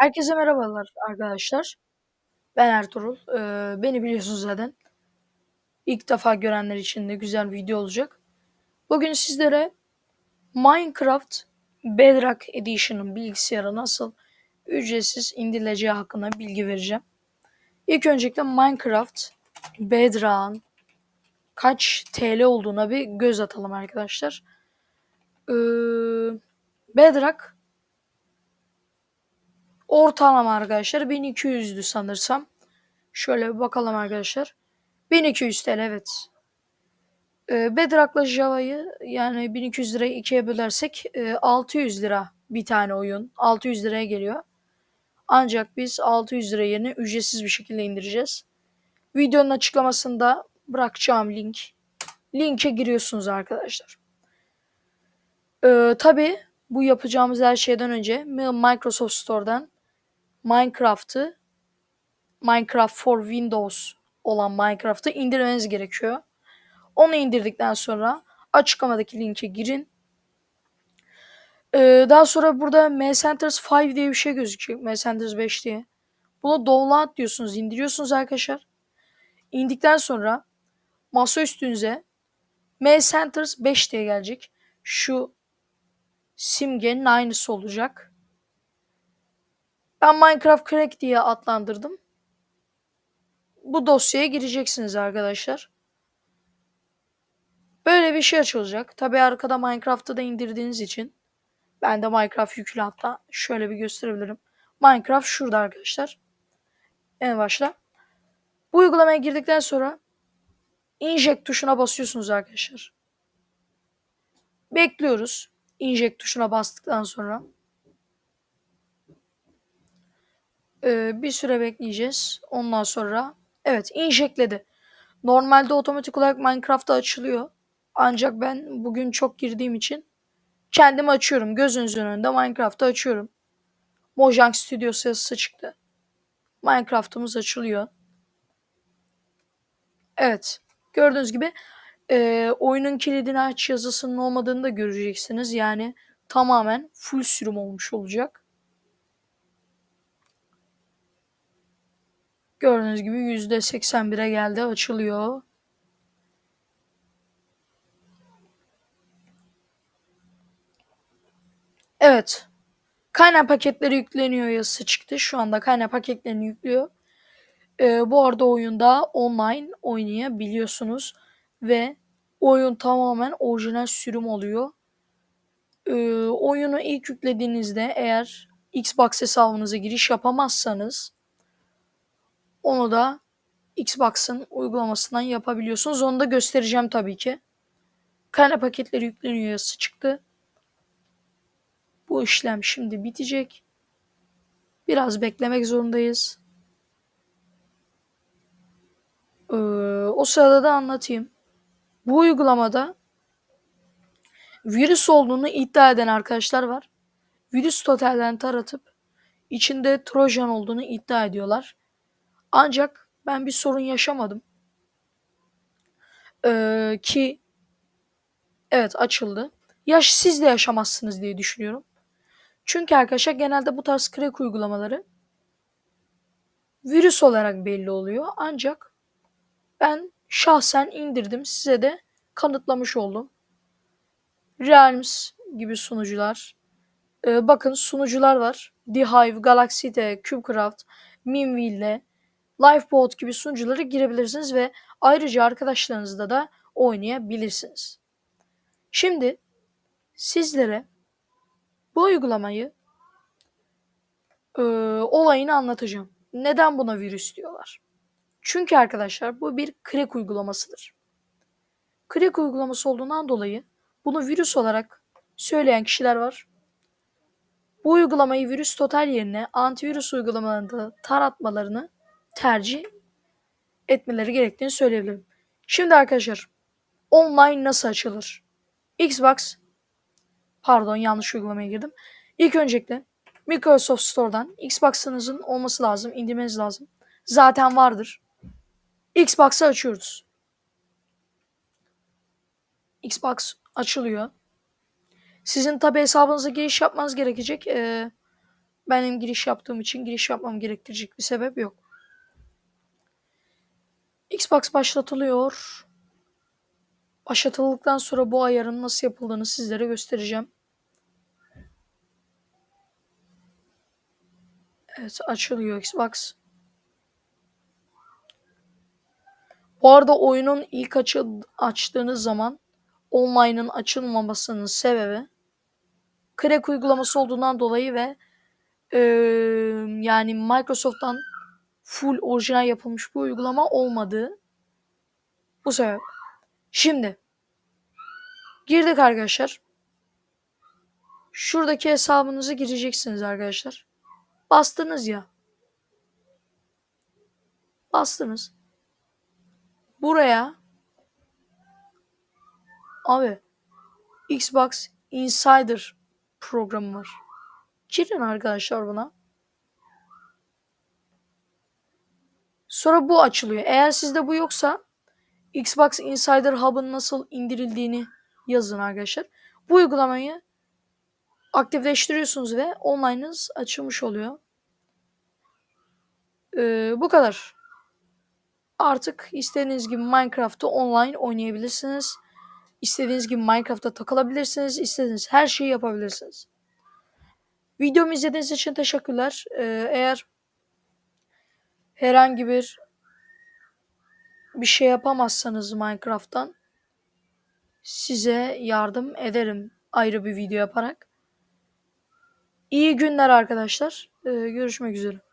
Herkese merhabalar arkadaşlar. Ben Ertuğrul. Ee, beni biliyorsunuz zaten. İlk defa görenler için de güzel bir video olacak. Bugün sizlere Minecraft Bedrock Edition'ın bilgisayara nasıl ücretsiz indirileceği hakkında bilgi vereceğim. İlk öncelikle Minecraft Bedrock'ın kaç TL olduğuna bir göz atalım arkadaşlar. Ee, Bedrock ortalama arkadaşlar 1200'dü sanırsam. Şöyle bir bakalım arkadaşlar. 1200 TL evet. Ee, Bedrock'la Java'yı yani 1200 lirayı ikiye bölersek e, 600 lira bir tane oyun. 600 liraya geliyor. Ancak biz 600 lira yerine ücretsiz bir şekilde indireceğiz. Videonun açıklamasında bırakacağım link. Linke giriyorsunuz arkadaşlar. Ee, Tabi bu yapacağımız her şeyden önce Microsoft Store'dan Minecraft'ı Minecraft for Windows olan Minecraft'ı indirmeniz gerekiyor. Onu indirdikten sonra açıklamadaki linke girin. Ee, daha sonra burada MCenters 5 diye bir şey gözüküyor. MCenters 5 diye. Bunu download diyorsunuz, indiriyorsunuz arkadaşlar. İndikten sonra masa üstünüze MCenters 5 diye gelecek. Şu simgenin aynısı olacak. Ben Minecraft Crack diye adlandırdım. Bu dosyaya gireceksiniz arkadaşlar. Böyle bir şey açılacak. Tabi arkada Minecraft'ı da indirdiğiniz için ben de Minecraft yüklü hatta şöyle bir gösterebilirim. Minecraft şurada arkadaşlar. En başta. Bu uygulamaya girdikten sonra inject tuşuna basıyorsunuz arkadaşlar. Bekliyoruz. Inject tuşuna bastıktan sonra. Ee, bir süre bekleyeceğiz. Ondan sonra evet injectledi. Normalde otomatik olarak Minecraft'ta açılıyor. Ancak ben bugün çok girdiğim için kendim açıyorum. Gözünüzün önünde Minecraft'ı açıyorum. Mojang Studio yazısı çıktı. Minecraft'ımız açılıyor. Evet. Gördüğünüz gibi e, oyunun kilidini aç yazısının olmadığını da göreceksiniz. Yani tamamen full sürüm olmuş olacak. Gördüğünüz gibi %81'e geldi açılıyor. Evet. Kaynak paketleri yükleniyor yazısı çıktı. Şu anda kaynak paketlerini yüklüyor. Ee, bu arada oyunda online oynayabiliyorsunuz. Ve oyun tamamen orijinal sürüm oluyor. Ee, oyunu ilk yüklediğinizde eğer Xbox hesabınıza giriş yapamazsanız onu da Xbox'ın uygulamasından yapabiliyorsunuz. Onu da göstereceğim tabii ki. Kaynak paketleri yükleniyor yazısı çıktı. Bu işlem şimdi bitecek. Biraz beklemek zorundayız. Ee, o sırada da anlatayım. Bu uygulamada virüs olduğunu iddia eden arkadaşlar var. Virüs totalden taratıp içinde trojan olduğunu iddia ediyorlar. Ancak ben bir sorun yaşamadım. Ee, ki evet açıldı. Yaş siz de yaşamazsınız diye düşünüyorum. Çünkü arkadaşlar genelde bu tarz crack uygulamaları virüs olarak belli oluyor. Ancak ben şahsen indirdim. Size de kanıtlamış oldum. Realms gibi sunucular. Ee, bakın sunucular var. The Hive, Galaxy'de, CubeCraft, Minville, Lifeboat gibi sunuculara girebilirsiniz ve ayrıca arkadaşlarınızla da oynayabilirsiniz. Şimdi sizlere bu uygulamayı e, olayını anlatacağım. Neden buna virüs diyorlar? Çünkü arkadaşlar bu bir crack uygulamasıdır. Crack uygulaması olduğundan dolayı bunu virüs olarak söyleyen kişiler var. Bu uygulamayı virüs total yerine antivirüs uygulamalarında taratmalarını tercih etmeleri gerektiğini söyleyebilirim. Şimdi arkadaşlar online nasıl açılır? Xbox pardon yanlış uygulamaya girdim. İlk öncelikle Microsoft Store'dan Xbox'ınızın olması lazım, indirmeniz lazım. Zaten vardır. Xbox'ı açıyoruz. Xbox açılıyor. Sizin tabi hesabınıza giriş yapmanız gerekecek. Ee, Benim giriş yaptığım için giriş yapmam gerektirecek bir sebep yok. Xbox başlatılıyor. Başlatıldıktan sonra bu ayarın nasıl yapıldığını sizlere göstereceğim. Evet açılıyor Xbox. Bu arada oyunun ilk açı, açtığınız zaman online'ın açılmamasının sebebi crack uygulaması olduğundan dolayı ve e, yani Microsoft'tan full orijinal yapılmış bu uygulama olmadığı bu sebep. Şimdi girdik arkadaşlar. Şuradaki hesabınızı gireceksiniz arkadaşlar. Bastınız ya. Bastınız. Buraya abi Xbox Insider programı var. Girin arkadaşlar buna. Sonra bu açılıyor. Eğer sizde bu yoksa Xbox Insider Hub'ın nasıl indirildiğini yazın arkadaşlar. Bu uygulamayı aktifleştiriyorsunuz ve online'ınız açılmış oluyor. Ee, bu kadar. Artık istediğiniz gibi Minecraft'ı online oynayabilirsiniz. İstediğiniz gibi Minecraft'ta takılabilirsiniz. İstediğiniz her şeyi yapabilirsiniz. Videomu izlediğiniz için teşekkürler. Ee, eğer herhangi bir bir şey yapamazsanız Minecraft'tan size yardım ederim ayrı bir video yaparak. İyi günler arkadaşlar. Ee, görüşmek üzere.